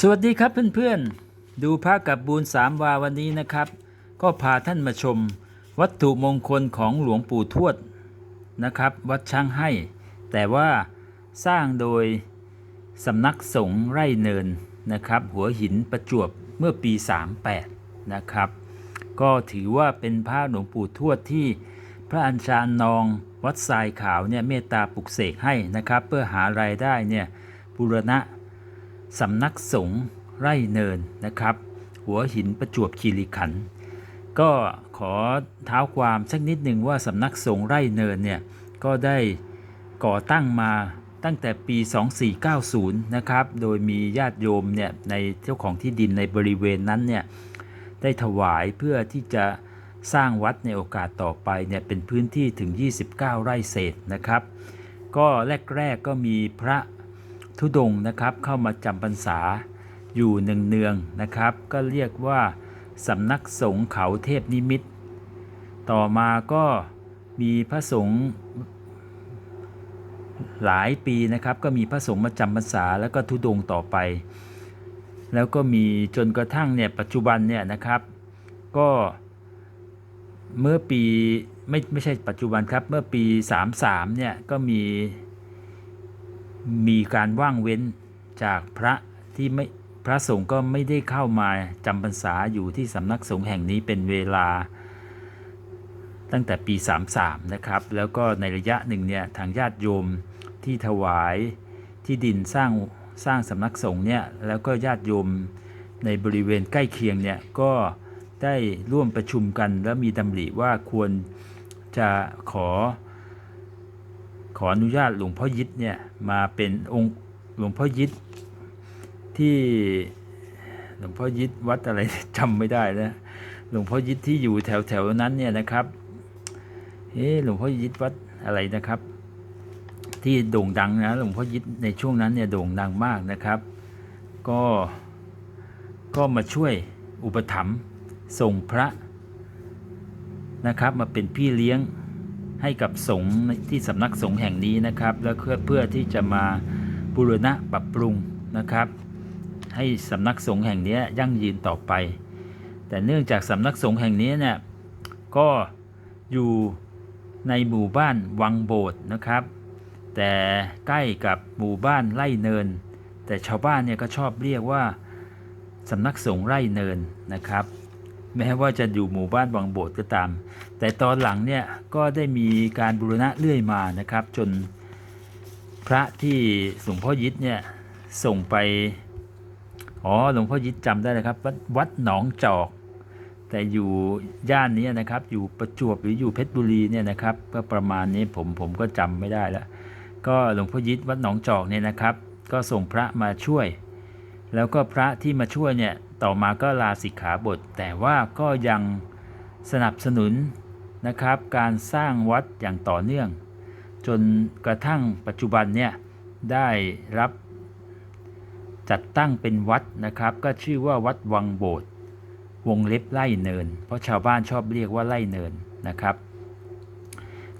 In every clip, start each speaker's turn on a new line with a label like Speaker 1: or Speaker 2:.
Speaker 1: สวัสดีครับเพื่อนๆ ดูพระกับบูญสามวาวันนี้นะครับ ก็พาท่านมาชม วัตถุมงคลของหลวงปู่ทวดนะครับ วัดช้างให้ แต่ว่าสร้างโดยสำนักสงฆ์ไร่เนินนะครับ หัวหินประจวบเมื่อปี 38 นะครับ ก็ถือว่าเป็นพระหลวงปู่ทวดที่พระอัญชานนองวัดทรายขาวเนี่ยเมตตาปลุกเสกให้นะครับ เพื่อหารายได้เนี่ยบูรณะ สำนักสงฆ์ไร่เนินนะครับ หัวหินประจวบคีรีขันธ์ก็ขอเท้าความสักนิดหนึ่งว่าสำนักสงฆ์ไร่เนินเนี่ยก็ได้ก่อตั้งมาตั้งแต่ปี 2490 นะครับ โดยมีญาติโยมเนี่ยในเจ้าของที่ดินในบริเวณนั้นเนี่ยได้ถวายเพื่อที่จะสร้างวัดในโอกาสต่อไปเนี่ยเป็นพื้นที่ถึง 29 ไร่เศษนะครับ ก็แรกๆก็มีพระ ทุดงนะครับเข้ามาจำพรรษาอยู่เนืองๆนะครับ ก็เรียกว่าสำนักสงฆ์เขาเทพนิมิต ต่อมาก็มีพระสงฆ์หลายปีนะครับ ก็มีพระสงฆ์มาจำพรรษาแล้วก็ทุดงต่อไป แล้วก็มีจนกระทั่งเนี่ยปัจจุบันเนี่ยนะครับ ก็เมื่อปีไม่ไม่ใช่ปัจจุบันครับ เมื่อปี 33เนี่ยก็มี มีการว่างเว้นจากพระที่ไม่พระสงฆ์ก็ไม่ได้เข้ามาจำพรรษาอยู่ที่สำนักสงฆ์แห่งนี้เป็นเวลา ตั้งแต่ปี 33 นะครับ แล้วก็ในระยะหนึ่งเนี่ยทางญาติโยมที่ถวายที่ดินสร้างสร้างสำนักสงฆ์เนี่ยแล้วก็ญาติโยมในบริเวณใกล้เคียงเนี่ยก็ได้ร่วมประชุมกัน แล้วมีดำริว่าควรจะขอ ขออนุญาตหลวงพ่อยิดเนี่ยมาเป็นองค์หลวงพ่อยิดที่หลวงพ่อยิดวัดอะไรจำไม่ได้นะหลวงพ่อยิดที่อยู่แถวแถวๆนั้นเนี่ยนะครับเอ๊หลวงพ่อยิดวัดอะไรนะครับ ที่โด่งดังนะหลวงพ่อยิดในช่วงนั้นเนี่ยโด่งดังมากนะครับ ก็ก็มาช่วยอุปถัมภ์ส่งพระนะครับ มาเป็นพี่เลี้ยง ให้กับสงฆ์ที่สำนักสงฆ์แห่งนี้นะครับ แล้วเพื่อเพื่อที่จะมาบูรณะปรับปรุงนะครับ ให้สำนักสงฆ์แห่งนี้ยั่งยืนต่อไป แต่เนื่องจากสำนักสงฆ์แห่งนี้เนี่ยก็อยู่ในหมู่บ้านวังโบสถ์นะครับ แต่ใกล้กับหมู่บ้านไร่เนิน แต่ชาวบ้านเนี่ยก็ชอบเรียกว่าสำนักสงฆ์ไร่เนินนะครับ แม้ว่าจะอยู่หมู่บ้านวังโบสถ์ก็ตาม แต่ตอนหลังเนี่ยก็ได้มีการบูรณะเรื่อยมานะครับ จนพระที่หลวงพ่อยิดเนี่ยส่งไปอ๋อหลวงพ่อยิดจำได้นะครับวัดวัดหนองจอก แต่อยู่ย่านนี้นะครับ อยู่ประจวบหรืออยู่เพชรบุรีเนี่ยนะครับ ก็ประมาณนี้ผมผมก็จำไม่ได้แล้วก็หลวงพ่อยิดวัดหนองจอกเนี่ยนะครับ ก็ส่งพระมาช่วย แล้วก็พระที่มาช่วยเนี่ย ต่อมาก็ลาสิกขาบท แต่ว่าก็ยังสนับสนุนนะครับ การสร้างวัดอย่างต่อเนื่อง จนกระทั่งปัจจุบันเนี่ยได้รับจัดตั้งเป็นวัดนะครับ ก็ชื่อว่าวัดวังโบสถ์วงเล็บไล่เนิน เพราะชาวบ้านชอบเรียกว่าไล่เนินนะครับ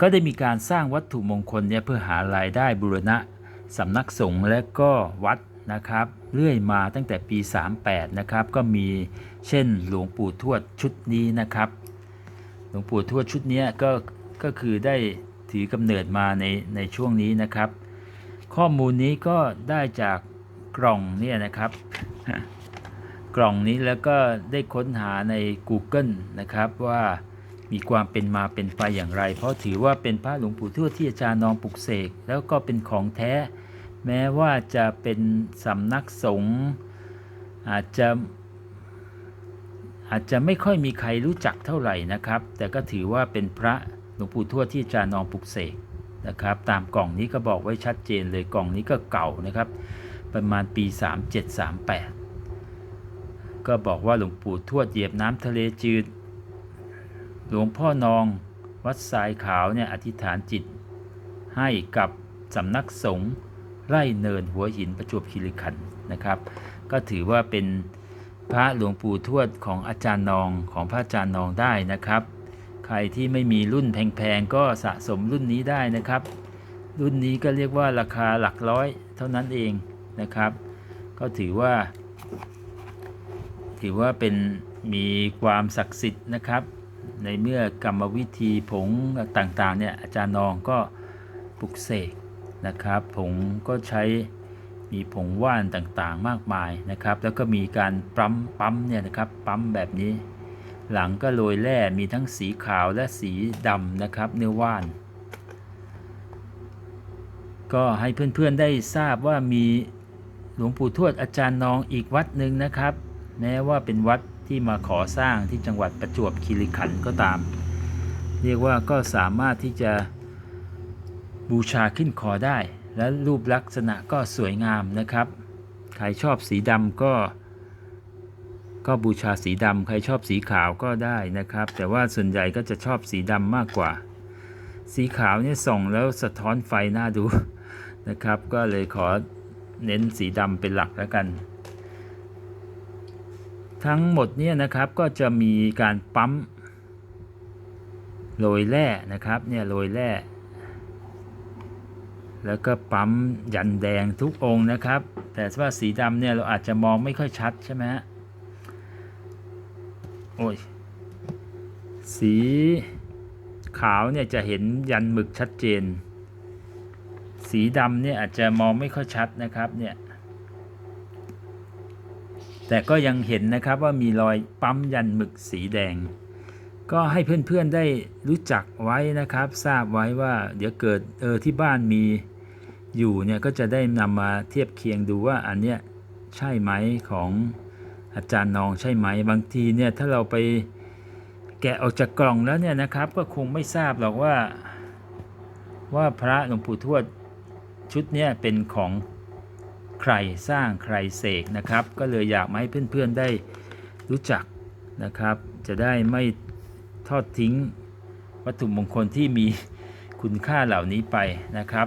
Speaker 1: ก็ได้มีการสร้างวัตถุมงคลเนี่ยเพื่อหารายได้บูรณะสำนักสงฆ์และก็วัด นะครับเรื่อยมาตั้งแต่ปี 38 นะครับก็มีเช่นหลวงปู่ทวดชุดนี้นะครับ หลวงปู่ทวดชุดนี้ก็ก็คือได้ถือกำเนิดมาในในช่วงนี้นะครับ ข้อมูลนี้ก็ได้จากกล่องเนี่ยนะครับ กล่องนี้แล้วก็ได้ค้นหาใน Google นะครับว่ามีความเป็นมาเป็นไปอย่างไร เพราะถือว่าเป็นพระหลวงปู่ทวดที่อาจารย์นองปลุกเสกแล้วก็เป็นของแท้ แม้ว่าจะเป็นสำนักสงฆ์อาจจะอาจจะไม่ค่อยมีใครรู้จักเท่าไหร่นะครับ แต่ก็ถือว่าเป็นพระหลวงปู่ทวดที่อาจารย์นองปลุกเสกนะครับ ตามกล่องนี้ก็บอกไว้ชัดเจนเลยกล่องนี้ก็เก่านะครับ ประมาณปี 3738 ก็บอกว่าหลวงปู่ทวดเหยียบน้ำทะเลจืด หลวงพ่อนองวัดทรายขาวเนี่ยอธิษฐานจิตให้กับสำนักสงฆ์ ไร่เนินหัวหินประจวบคีรีขันธ์นะครับ ก็ถือว่าเป็นพระหลวงปู่ทวดของอาจารย์นองของพระอาจารย์นองได้นะครับ ใครที่ไม่มีรุ่นแพงๆก็สะสมรุ่นนี้ได้นะครับ รุ่นนี้ก็เรียกว่าราคาหลักร้อยเท่านั้นเองนะครับ ก็ถือว่า ถือว่าเป็นมีความศักดิ์สิทธิ์นะครับ ในเมื่อกรรมวิธีผงต่างๆเนี่ยอาจารย์นองก็ปลุกเสก นะครับผงก็ใช้มีผงว่านต่างๆมากมายนะครับ แล้วก็มีการปั๊มปั๊มเนี่ยนะครับปั๊มแบบนี้ หลังก็โรยแร่มีทั้งสีขาวและสีดำนะครับ เนื้อว่าน ก็ให้เพื่อนๆได้ทราบว่ามีหลวงปู่ทวดอาจารย์นองอีกวัดหนึ่งนะครับ แม้ว่าเป็นวัดที่มาขอสร้างที่จังหวัดประจวบคีรีขันธ์ก็ตาม เรียกว่าก็สามารถที่จะ บูชาขึ้นคอได้ และรูปลักษณะก็สวยงามนะครับ ใครชอบสีดำก็ ก็บูชาสีดำใครชอบสีขาวก็ได้นะครับ แต่ว่าส่วนใหญ่ก็จะชอบสีดำมากกว่า สีขาวเนี่ยส่องแล้วสะท้อนไฟน่าดูนะครับ ก็เลยขอเน้นสีดำเป็นหลักแล้วกัน ทั้งหมดเนี่ยนะครับก็จะมีการปั๊มโรยแร่นะครับเนี่ยโรยแร่ แล้วก็ปั๊มยันแดงทุกองนะครับ แต่ว่าสีดำเนี่ยเราอาจจะมองไม่ค่อยชัดใช่ไหมฮะโอ้ยสีขาวเนี่ยจะเห็นยันหมึกชัดเจน สีดำเนี่ยอาจจะมองไม่ค่อยชัดนะครับเนี่ยแต่ก็ยังเห็นนะครับว่ามีรอยปั๊มยันหมึกสีแดง ก็ให้เพื่อนๆได้รู้จักไว้นะครับ ทราบไว้ว่าเดี๋ยวเกิดเออที่บ้านมี อยู่เนี่ยก็จะได้นำมาเทียบเคียงดูว่าอันเนี้ยใช่ไหมของอาจารย์นองใช่ไหม บางทีเนี่ยถ้าเราไปแกะออกจากกล่องแล้วเนี่ยนะครับ ก็คงไม่ทราบหรอกว่าว่าพระหลวงปู่ทวดชุดเนี้ยเป็นของใครสร้างใครเสกนะครับ ก็เลยอยากมาให้เพื่อนๆได้รู้จักนะครับ จะได้ไม่ทอดทิ้งวัตถุมงคลที่มีคุณค่าเหล่านี้ไปนะครับ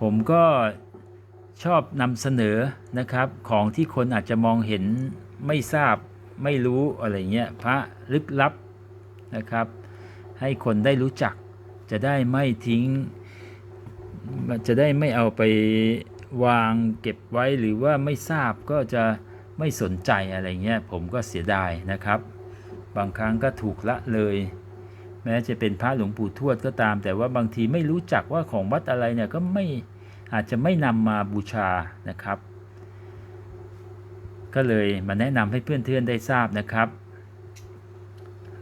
Speaker 1: ผมก็ชอบนำเสนอนะครับ ของที่คนอาจจะมองเห็นไม่ทราบไม่รู้อะไรเงี้ยพระลึกลับนะครับ ให้คนได้รู้จัก จะได้ไม่ทิ้ง จะได้ไม่เอาไปวางเก็บไว้หรือว่าไม่ทราบก็จะไม่สนใจอะไรเงี้ยผมก็เสียดายนะครับ บางครั้งก็ถูกละเลย ม้จะเป็นพระหลวงปู่ทวดก็ตาม แต่ว่าบางทีไม่รู้จักว่าของวัดอะไรเนี่ยก็ไม่อาจจะไม่นำมาบูชานะครับ ก็เลยมาแนะนำให้เพื่อนๆได้ทราบนะครับ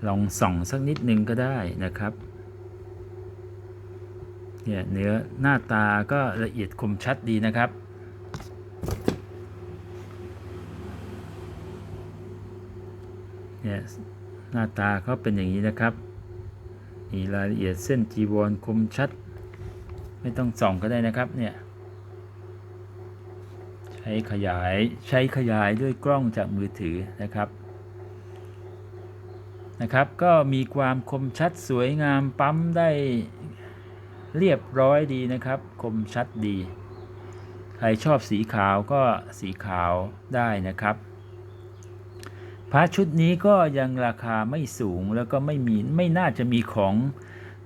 Speaker 1: ลองส่องสักนิดนึงก็ได้นะครับเนี่ยเนื้อหน้าตาก็ละเอียดคมชัดดีนะครับ เนี่ยหน้าตาเขาเป็นอย่างนี้นะครับ มีรายละเอียดเส้นจีวรคมชัด ไม่ต้องส่องก็ได้นะครับเนี่ยใช้ขยายใช้ขยายด้วยกล้องจากมือถือนะครับนะครับ ก็มีความคมชัดสวยงามปั๊มได้เรียบร้อยดีนะครับ คมชัดดี ใครชอบสีขาวก็สีขาวได้นะครับ ระชุดนี้ก็ยังราคาไม่สูงแล้วก็ไม่มีไม่น่าจะมีของ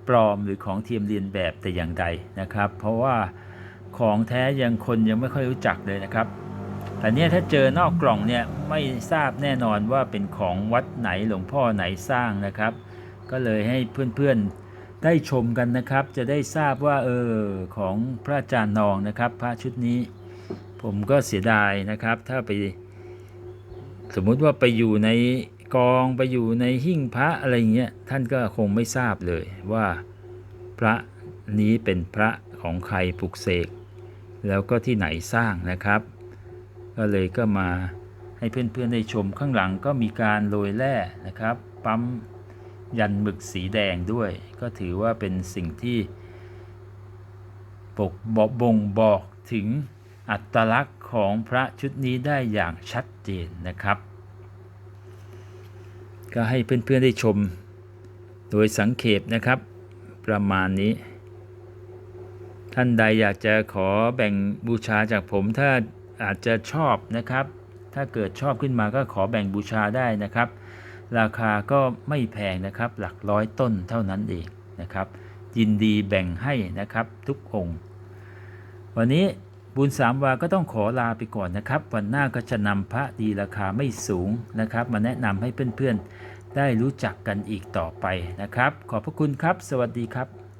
Speaker 1: ปลอมหรือของเทียมเรียนแบบแต่อย่างใดนะครับ เพราะว่าของแท้ยังคนยังไม่ค่อยรู้จักเลยนะครับแต่เนี่ยถ้าเจอนอกกล่องเนี่ยไม่ทราบแน่นอนว่าเป็นของวัดไหนหลวงพ่อไหนสร้างนะครับ ก็เลยให้เพื่อนๆได้ชมกันนะครับ จะได้ทราบว่าเออของพระอาจารย์นองนะครับ พระชุดนี้ ผมก็เสียดายนะครับ ถ้าไป สมมุติว่าไปอยู่ในกองไปอยู่ในหิ้งพระอะไรเงี้ยท่านก็คงไม่ทราบเลยว่าพระนี้เป็นพระของใครปลุกเสก แล้วก็ที่ไหนสร้างนะครับ ก็เลยก็มาให้เพื่อนๆได้ชมข้างหลังก็มีการโรยแร่นะครับ ปั๊มยันหมึกสีแดงด้วย ก็ถือว่าเป็นสิ่งที่ปกบอกบ่งบอกถึงอัตลักษณ์ ของพระชุดนี้ได้อย่างชัดเจนนะครับ ก็ให้เพื่อนๆได้ชม โดยสังเขปนะครับ ประมาณนี้ ท่านใดอยากจะขอแบ่งบูชาจากผมถ้าอาจจะชอบนะครับ ถ้าเกิดชอบขึ้นมาก็ขอแบ่งบูชาได้นะครับ ราคาก็ไม่แพงนะครับ หลักร้อยต้นเท่านั้นเองนะครับ ยินดีแบ่งให้นะครับทุกองค์ วันนี้ บุญสามวาก็ต้องขอลาไปก่อนนะครับ วันหน้าก็จะนำพระดีราคาไม่สูงนะครับ มาแนะนำให้เพื่อนๆ ได้รู้จักกันอีกต่อไปนะครับ ขอบพระคุณครับ สวัสดีครับ